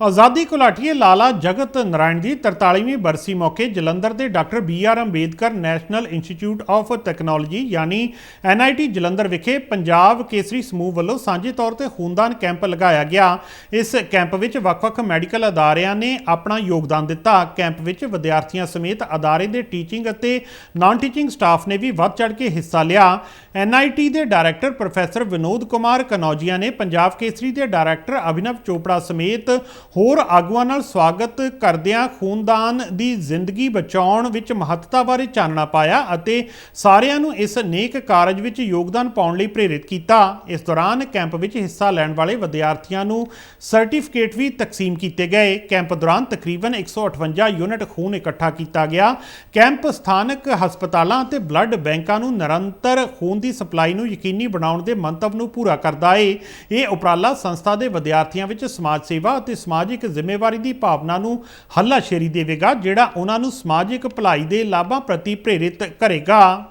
ਆਜ਼ਾਦੀ ਘੁਲਾਟੀਏ ਲਾਲਾ ਜਗਤ ਨਾਰਾਇਣ ਦੀ 43ਵੀਂ ਬਰਸੀ ਮੌਕੇ ਜਲੰਧਰ ਦੇ doctor B R Ambedkar national institute of technology, ਯਾਨੀ ਐਨਆਈਟੀ ਜਲੰਧਰ ਵਿਖੇ ਪੰਜਾਬ ਕੇਸਰੀ ਸਮੂਹ ਵੱਲੋਂ ਸਾਂਝੇ ਤੌਰ ਤੇ ਖੂਨਦਾਨ ਕੈਂਪ ਲਗਾਇਆ ਗਿਆ। ਇਸ ਕੈਂਪ ਵਿੱਚ ਵੱਖ-ਵੱਖ ਮੈਡੀਕਲ ਅਦਾਰਿਆਂ ਨੇ ਆਪਣਾ ਯੋਗਦਾਨ ਦਿੱਤਾ। ਕੈਂਪ ਵਿੱਚ ਵਿਦਿਆਰਥੀਆਂ ਸਮੇਤ ਅਦਾਰੇ ਦੇ ਟੀਚਿੰਗ ਅਤੇ ਨਾਨ ਟੀਚਿੰਗ ਸਟਾਫ ਨੇ ਵੀ ਵੱਧ ਚੜ੍ਹ ਕੇ ਹਿੱਸਾ ਲਿਆ। ਐਨਆਈਟੀ ਦੇ ਡਾਇਰੈਕਟਰ ਪ੍ਰੋਫੈਸਰ ਵਿਨੋਦ ਕੁਮਾਰ ਕਨੌਜੀਆ ਨੇ ਪੰਜਾਬ ਕੇਸਰੀ ਦੇ ਡਾਇਰੈਕਟਰ ਅਭਿਨਵ ਚੋਪੜਾ ਸਮੇਤ ਹੋਰ ਆਗੂਆਂ ਨਾਲ ਸਵਾਗਤ ਕਰਦਿਆਂ ਖੂਨਦਾਨ ਦੀ ਜ਼ਿੰਦਗੀ ਬਚਾਉਣ ਵਿੱਚ ਮਹੱਤਤਾ ਬਾਰੇ ਚਾਨਣਾ ਪਾਇਆ ਅਤੇ ਸਾਰਿਆਂ ਨੂੰ ਇਸ ਨੇਕ ਕਾਰਜ ਵਿੱਚ ਯੋਗਦਾਨ ਪਾਉਣ ਲਈ ਪ੍ਰੇਰਿਤ ਕੀਤਾ। ਇਸ ਦੌਰਾਨ ਕੈਂਪ ਵਿੱਚ ਹਿੱਸਾ ਲੈਣ ਵਾਲੇ ਵਿਦਿਆਰਥੀਆਂ ਨੂੰ ਸਰਟੀਫਿਕੇਟ ਵੀ ਤਕਸੀਮ ਕੀਤੇ ਗਏ। ਕੈਂਪ ਦੌਰਾਨ ਤਕਰੀਬਨ 158 ਯੂਨਿਟ ਖੂਨ ਇਕੱਠਾ ਕੀਤਾ ਗਿਆ। ਕੈਂਪ ਸਥਾਨਕ ਹਸਪਤਾਲਾਂ ਅਤੇ ਬਲੱਡ ਬੈਂਕਾਂ ਨੂੰ ਨਿਰੰਤਰ ਖੂਨ ਦੀ ਸਪਲਾਈ ਨੂੰ ਯਕੀਨੀ ਬਣਾਉਣ ਦੇ ਮੰਤਵ ਨੂੰ ਪੂਰਾ ਕਰਦਾ ਹੈ ਇਹ ਉਪਰਾਲਾ ਸੰਸਥਾ ਦੇ ਵਿਦਿਆਰਥੀਆਂ ਵਿੱਚ ਸਮਾਜ ਸੇਵਾ ਅਤੇ ਸਮਾਜਿਕ ਜ਼ਿੰਮੇਵਾਰੀ ਦੀ ਭਾਵਨਾ ਨੂੰ ਹੱਲਾਸ਼ੇਰੀ ਦੇਵੇਗਾ, ਜਿਹੜਾ ਉਹਨਾਂ ਨੂੰ ਸਮਾਜਿਕ ਭਲਾਈ ਦੇ ਲਾਭਾਂ ਪ੍ਰਤੀ ਪ੍ਰੇਰਿਤ ਕਰੇਗਾ।